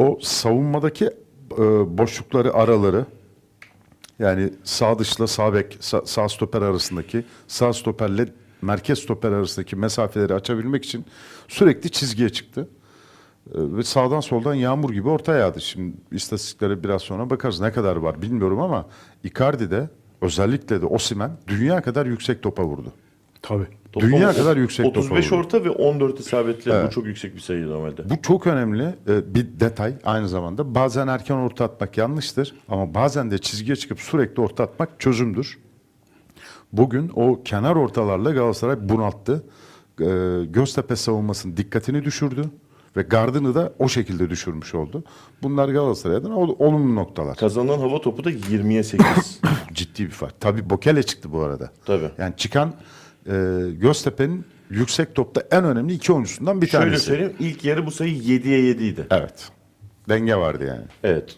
o savunmadaki e, boşlukları, araları yani sağ dışla sağ bek, sağ, sağ stoper arasındaki, sağ stoperle merkez stoper arasındaki mesafeleri açabilmek için sürekli çizgiye çıktı. E, Ve sağdan soldan yağmur gibi orta yağdı. Şimdi istatistiklere biraz sonra bakarız ne kadar var bilmiyorum ama Icardi de özellikle de Osimhen dünya kadar yüksek topa vurdu. Tabii. Toplam Dünya kadar yüksek topa 35 vurdu. orta ve 14 isabetli. Bu çok yüksek bir sayı normalde. Bu çok önemli e, bir detay aynı zamanda. Bazen erken orta atmak yanlıştır ama bazen de çizgiye çıkıp sürekli orta atmak çözümdür. Bugün o kenar ortalarla Galatasaray bunalttı. E, Göztepe savunmasının dikkatini düşürdü ve gardını da o şekilde düşürmüş oldu. Bunlar Galatasaray'dan ol- olumlu noktalar. Kazanan hava topu da 20'ye 8. Ciddi bir fark. Tabii Bokele çıktı bu arada. Tabii. Yani çıkan e, Göztepe'nin yüksek topta en önemli iki oyuncusundan bir Şöyle tanesi. söyleyeyim ilk yarı bu sayı 7'ye 7 idi. Evet. Denge vardı yani. Evet.